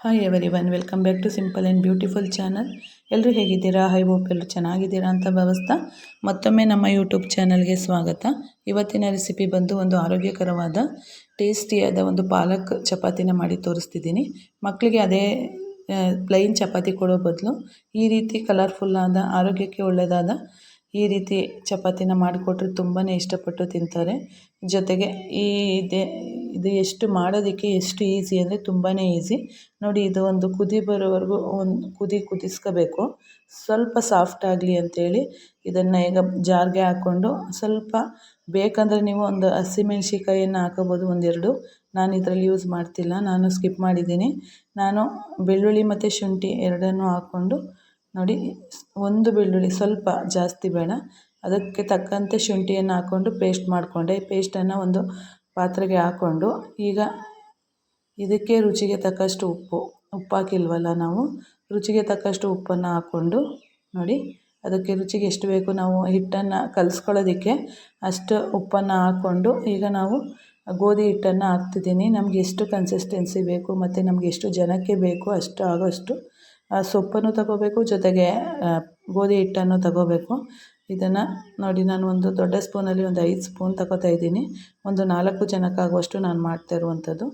Hi everyone welcome back to simple and beautiful channel ಎಲ್ಲರೂ ಹೇಗಿದ್ದೀರಾ? High hope ಎಲ್ಲರೂ ಚೆನ್ನಾಗಿದ್ದೀರಾ ಅಂತ ಭಾವಿಸ್ತಾ ಮತ್ತೊಮ್ಮೆ ನಮ್ಮ ಯೂಟ್ಯೂಬ್ ಚಾನಲ್ಗೆ ಸ್ವಾಗತ. ಇವತ್ತಿನ ರೆಸಿಪಿ ಬಂದು ಒಂದು ಆರೋಗ್ಯಕರವಾದ ಟೇಸ್ಟಿಯಾದ ಒಂದು ಪಾಲಕ್ ಚಪಾತಿನ ಮಾಡಿ ತೋರಿಸ್ತಿದ್ದೀನಿ. ಮಕ್ಕಳಿಗೆ ಅದೇ ಪ್ಲೈನ್ ಚಪಾತಿ ಕೊಡೋ ಬದಲು ಈ ರೀತಿ ಕಲರ್ಫುಲ್ಲಾದ ಆರೋಗ್ಯಕ್ಕೆ ಒಳ್ಳೆಯದಾದ ಈ ರೀತಿ ಚಪಾತಿನ ಮಾಡಿಕೊಟ್ರೆ ತುಂಬಾ ಇಷ್ಟಪಟ್ಟು ತಿಂತಾರೆ. ಜೊತೆಗೆ ಈ ಇದೆ ಇದು ಎಷ್ಟು ಮಾಡೋದಕ್ಕೆ ಎಷ್ಟು ಈಸಿ ಅಂದರೆ ತುಂಬಾ ಈಸಿ. ನೋಡಿ ಇದು ಒಂದು ಕುದಿ ಬರೋವರೆಗೂ ಒಂದು ಕುದಿ ಕುದಿಸ್ಕೋಬೇಕು. ಸ್ವಲ್ಪ ಸಾಫ್ಟ್ ಆಗಲಿ ಅಂಥೇಳಿ ಇದನ್ನು ಈಗ ಜಾರ್ಗೆ ಹಾಕ್ಕೊಂಡು ಸ್ವಲ್ಪ ಬೇಕಂದರೆ ನೀವು ಒಂದು ಹಸಿಮೆಣ್ಸಿಕಾಯನ್ನು ಹಾಕೋಬೋದು ಒಂದೆರಡು. ನಾನು ಇದರಲ್ಲಿ ಯೂಸ್ ಮಾಡ್ತಿಲ್ಲ, ನಾನು ಸ್ಕಿಪ್ ಮಾಡಿದ್ದೀನಿ. ನಾನು ಬೆಳ್ಳುಳ್ಳಿ ಮತ್ತು ಶುಂಠಿ ಎರಡನ್ನೂ ಹಾಕ್ಕೊಂಡು ನೋಡಿ ಒಂದು ಬೆಳ್ಳುಳ್ಳಿ ಸ್ವಲ್ಪ ಜಾಸ್ತಿ ಬೇಡ. ಅದಕ್ಕೆ ತಕ್ಕಂತೆ ಶುಂಠಿಯನ್ನು ಹಾಕ್ಕೊಂಡು ಪೇಸ್ಟ್ ಮಾಡಿಕೊಂಡೆ. ಪೇಸ್ಟನ್ನು ಒಂದು ಪಾತ್ರೆಗೆ ಹಾಕ್ಕೊಂಡು ಈಗ ಇದಕ್ಕೆ ರುಚಿಗೆ ತಕ್ಕಷ್ಟು ಉಪ್ಪು ಉಪ್ಪು ಹಾಕಿಲ್ವಲ್ಲ ನಾವು? ರುಚಿಗೆ ತಕ್ಕಷ್ಟು ಉಪ್ಪನ್ನು ಹಾಕ್ಕೊಂಡು ನೋಡಿ, ಅದಕ್ಕೆ ರುಚಿಗೆ ಎಷ್ಟು ಬೇಕು ನಾವು ಹಿಟ್ಟನ್ನು ಕಲಿಸ್ಕೊಳ್ಳೋದಕ್ಕೆ ಅಷ್ಟು ಉಪ್ಪನ್ನು ಹಾಕ್ಕೊಂಡು ಈಗ ನಾವು ಗೋಧಿ ಹಿಟ್ಟನ್ನು ಹಾಕ್ತಿದ್ದೀನಿ. ನಮಗೆ ಎಷ್ಟು ಕನ್ಸಿಸ್ಟೆನ್ಸಿ ಬೇಕು ಮತ್ತು ನಮಗೆ ಎಷ್ಟು ಜನಕ್ಕೆ ಬೇಕು ಅಷ್ಟು ಆಗೋಷ್ಟು ಸೊಪ್ಪನ್ನು ತಗೋಬೇಕು, ಜೊತೆಗೆ ಗೋಧಿ ಹಿಟ್ಟನ್ನು ತಗೋಬೇಕು. ಇದನ್ನು ನೋಡಿ ನಾನು ಒಂದು ದೊಡ್ಡ ಸ್ಪೂನಲ್ಲಿ ಒಂದು ಐದು ಸ್ಪೂನ್ ತಗೋತಾ ಇದ್ದೀನಿ. ಒಂದು ನಾಲ್ಕು ಜನಕ್ಕಾಗುವಷ್ಟು ನಾನು ಮಾಡ್ತಾ ಇರುವಂಥದ್ದು.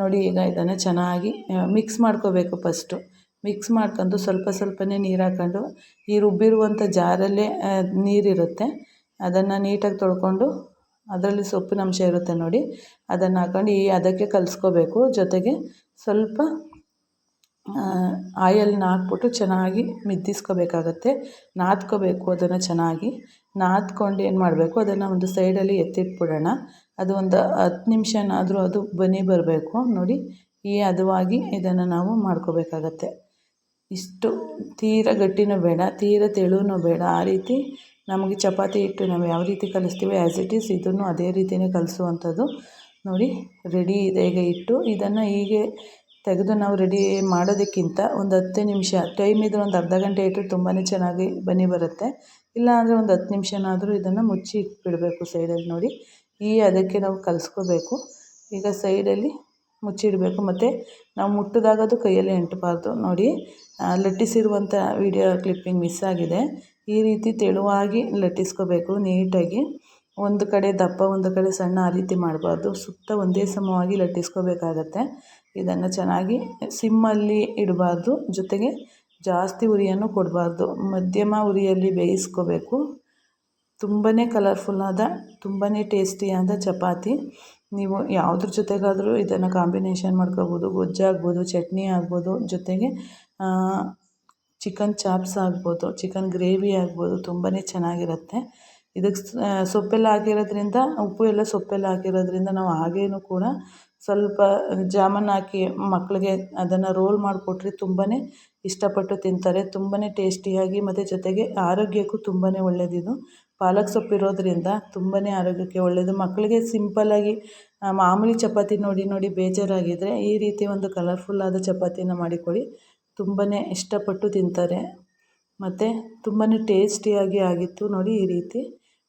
ನೋಡಿ ಈಗ ಇದನ್ನು ಚೆನ್ನಾಗಿ ಮಿಕ್ಸ್ ಮಾಡ್ಕೋಬೇಕು ಫಸ್ಟು ಮಿಕ್ಸ್ ಮಾಡ್ಕೊಂಡು ಸ್ವಲ್ಪ ಸ್ವಲ್ಪನೇ ನೀರು ಹಾಕ್ಕೊಂಡು, ಈ ರುಬ್ಬಿರುವಂಥ ಜಾರಲ್ಲೇ ನೀರಿರುತ್ತೆ. ಅದನ್ನು ನೀಟಾಗಿ ತೊಳ್ಕೊಂಡು ಅದರಲ್ಲಿ ಸೊಪ್ಪಿನ ಅಂಶ ಇರುತ್ತೆ ನೋಡಿ. ಅದನ್ನು ಹಾಕೊಂಡು ಈ ಅದಕ್ಕೆ ಕಲಿಸ್ಕೋಬೇಕು. ಜೊತೆಗೆ ಸ್ವಲ್ಪ ಆಯಲ್ನ ಹಾಕ್ಬಿಟ್ಟು ಚೆನ್ನಾಗಿ ಮಿದ್ದಿಸ್ಕೋಬೇಕಾಗತ್ತೆ. ನಾದ್ಕೋಬೇಕು ಅದನ್ನು ಚೆನ್ನಾಗಿ. ನಾದ್ಕೊಂಡು ಏನು ಮಾಡಬೇಕು, ಅದನ್ನು ಒಂದು ಸೈಡಲ್ಲಿ ಎತ್ತಿಟ್ಬಿಡೋಣ. ಅದು ಒಂದು ಹತ್ತು ನಿಮಿಷನಾದರೂ ಅದು ಬನಿ ಬರಬೇಕು. ನೋಡಿ, ಈ ಹದವಾಗಿ ಇದನ್ನು ನಾವು ಮಾಡ್ಕೋಬೇಕಾಗತ್ತೆ. ಇಷ್ಟು ತೀರ ಗಟ್ಟಿನೂ ಬೇಡ, ತೀರ ತೆಳುವೂ ಬೇಡ. ಆ ರೀತಿ ನಮಗೆ ಚಪಾತಿ ಹಿಟ್ಟು ನಾವು ಯಾವ ರೀತಿ ಕಲಿಸ್ತೀವಿ ಆ್ಯಸ್ ಇಟ್ ಈಸ್ ಇದನ್ನು ಅದೇ ರೀತಿಯೇ ಕಲಿಸುವಂಥದ್ದು. ನೋಡಿ ರೆಡಿ ಇದೆ ಈಗ ಇಟ್ಟು ಇದನ್ನು ಹೀಗೆ ತೆಗೆದು ನಾವು ರೆಡಿ ಮಾಡೋದಕ್ಕಿಂತ ಒಂದು ಹತ್ತು ನಿಮಿಷ ಟೈಮ್ ಇದ್ದರೆ ಒಂದು ಅರ್ಧ ಗಂಟೆ ಇಟ್ಟರೆ ತುಂಬಾ ಚೆನ್ನಾಗಿ ಬನ್ನಿ ಬರುತ್ತೆ. ಇಲ್ಲ ಅಂದರೆ ಒಂದು ಹತ್ತು ನಿಮಿಷನಾದರೂ ಇದನ್ನು ಮುಚ್ಚಿ ಇಟ್ಬಿಡಬೇಕು ಸೈಡಲ್ಲಿ ನೋಡಿ. ಈ ಅದಕ್ಕೆ ನಾವು ಕಲಿಸ್ಕೋಬೇಕು. ಈಗ ಸೈಡಲ್ಲಿ ಮುಚ್ಚಿಡಬೇಕು ಮತ್ತು ನಾವು ಮುಟ್ಟಿದಾಗ ಅದು ಕೈಯಲ್ಲಿ ಎಂಟಬಾರ್ದು ನೋಡಿ ಲಟ್ಟಿಸಿರುವಂಥ ವಿಡಿಯೋ ಕ್ಲಿಪ್ಪಿಂಗ್ ಮಿಸ್ ಆಗಿದೆ. ಈ ರೀತಿ ತೆಳುವಾಗಿ ಲಟ್ಟಿಸ್ಕೋಬೇಕು ನೀಟಾಗಿ. ಒಂದು ಕಡೆ ದಪ್ಪ, ಒಂದು ಕಡೆ ಸಣ್ಣ ಆ ರೀತಿ ಮಾಡಬಾರ್ದು. ಸುತ್ತ ಒಂದೇ ಸಮವಾಗಿ ಲಟ್ಟಿಸ್ಕೋಬೇಕಾಗತ್ತೆ. ಇದನ್ನು ಚೆನ್ನಾಗಿ ಸಿಮ್ಮಲ್ಲಿ ಇಡಬಾರ್ದು. ಜೊತೆಗೆ ಜಾಸ್ತಿ ಉರಿಯನ್ನು ಕೊಡಬಾರ್ದು. ಮಧ್ಯಮ ಉರಿಯಲ್ಲಿ ಬೇಯಿಸ್ಕೋಬೇಕು. ತುಂಬಾ ಕಲರ್ಫುಲ್ಲಾದ ತುಂಬಾ ಟೇಸ್ಟಿಯಾದ ಚಪಾತಿ. ನೀವು ಯಾವುದ್ರ ಜೊತೆಗಾದರೂ ಇದನ್ನು ಕಾಂಬಿನೇಷನ್ ಮಾಡ್ಕೋಬೋದು. ಗೊಜ್ಜಾಗ್ಬೋದು ಚಟ್ನಿ ಆಗ್ಬೋದು. ಜೊತೆಗೆ ಚಿಕನ್ ಚಾಪ್ಸ್ ಆಗ್ಬೋದು ಚಿಕನ್ ಗ್ರೇವಿ ಆಗ್ಬೋದು. ತುಂಬಾ ಚೆನ್ನಾಗಿರುತ್ತೆ. ಇದಕ್ಕೆ ಸೊಪ್ಪೆಲ್ಲ ಹಾಕಿರೋದ್ರಿಂದ, ಉಪ್ಪು ಎಲ್ಲ ಸೊಪ್ಪೆಲ್ಲ ಹಾಕಿರೋದ್ರಿಂದ ನಾವು ಹಾಗೇನೂ ಕೂಡ ಸ್ವಲ್ಪ ಜಾಮೂನ್ ಹಾಕಿ ಮಕ್ಕಳಿಗೆ ಅದನ್ನು ರೋಲ್ ಮಾಡಿಕೊಟ್ರೆ ತುಂಬಾ ಇಷ್ಟಪಟ್ಟು ತಿಂತಾರೆ. ತುಂಬಾ ಟೇಸ್ಟಿಯಾಗಿ ಮತ್ತು ಜೊತೆಗೆ ಆರೋಗ್ಯಕ್ಕೂ ತುಂಬಾ ಒಳ್ಳೆಯದಿದು ಪಾಲಕ್ ಸೊಪ್ಪು ಇರೋದರಿಂದ ತುಂಬಾ ಆರೋಗ್ಯಕ್ಕೆ ಒಳ್ಳೆಯದು ಮಕ್ಕಳಿಗೆ ಸಿಂಪಲ್ಲಾಗಿ ಮಾಮೂಲಿ ಚಪಾತಿ ನೋಡಿ ನೋಡಿ ಬೇಜಾರಾಗಿದ್ದರೆ ಈ ರೀತಿ ಒಂದು ಕಲರ್ಫುಲ್ಲಾದ ಚಪಾತಿನ ಮಾಡಿಕೊಡಿ ತುಂಬಾ ಇಷ್ಟಪಟ್ಟು ತಿಂತಾರೆ. ಮತ್ತು ತುಂಬಾ ಟೇಸ್ಟಿಯಾಗಿ ಆಗಿತ್ತು ನೋಡಿ ಈ ರೀತಿ.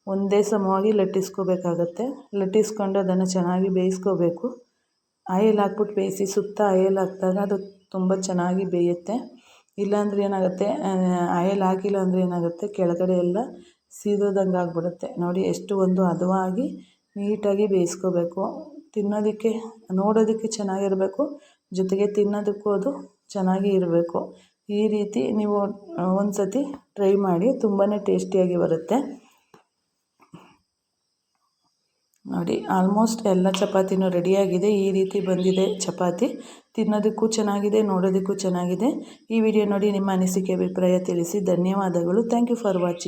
ಒಂದೇ ಸಮವಾಗಿ ಲಟ್ಟಿಸ್ಕೋಬೇಕಾಗತ್ತೆ. ಲಟ್ಟಿಸ್ಕೊಂಡು ಅದನ್ನು ಚೆನ್ನಾಗಿ ಬೇಯಿಸ್ಕೋಬೇಕು. ಆಯಿಲ್ ಹಾಕ್ಬಿಟ್ಟು ಬೇಯಿಸಿ ಸುತ್ತ ಆಯಿಲ್ ಹಾಕಿದಾಗ ಅದು ತುಂಬ ಚೆನ್ನಾಗಿ ಬೇಯುತ್ತೆ. ಇಲ್ಲಾಂದ್ರೆ ಏನಾಗುತ್ತೆ ಆಯಿಲ್ ಹಾಕಿಲ್ಲ ಅಂದರೆ ಏನಾಗುತ್ತೆ, ಕೆಳಗಡೆ ಎಲ್ಲ ಸೀದೋದಂಗೆ ಆಗಿಬಿಡುತ್ತೆ. ನೋಡಿ, ಎಷ್ಟು ಒಂದು ಹದವಾಗಿ ನೀಟಾಗಿ ಬೇಯಿಸ್ಕೋಬೇಕು. ತಿನ್ನೋದಕ್ಕೆ, ನೋಡೋದಕ್ಕೆ ಚೆನ್ನಾಗಿರಬೇಕು. ಜೊತೆಗೆ ತಿನ್ನೋದಕ್ಕೂ ಅದು ಚೆನ್ನಾಗಿ ಇರಬೇಕು. ಈ ರೀತಿ ನೀವು ಒಂದು ಸತಿ ಟ್ರೈ ಮಾಡಿ ತುಂಬಾ ಟೇಸ್ಟಿಯಾಗಿ ಬರುತ್ತೆ. ನೋಡಿ ಆಲ್ಮೋಸ್ಟ್ ಎಲ್ಲ ಚಪಾತಿನೂ ರೆಡಿಯಾಗಿದೆ ಈ ರೀತಿ ಬಂದಿದೆ ಚಪಾತಿ. ತಿನ್ನೋದಕ್ಕೂ ಚೆನ್ನಾಗಿದೆ, ನೋಡೋದಕ್ಕೂ ಚೆನ್ನಾಗಿದೆ. ಈ ವಿಡಿಯೋ ನೋಡಿ ನಿಮ್ಮ ಅನಿಸಿಕೆ, ಅಭಿಪ್ರಾಯ ತಿಳಿಸಿ. ಧನ್ಯವಾದಗಳು. Thank you for watching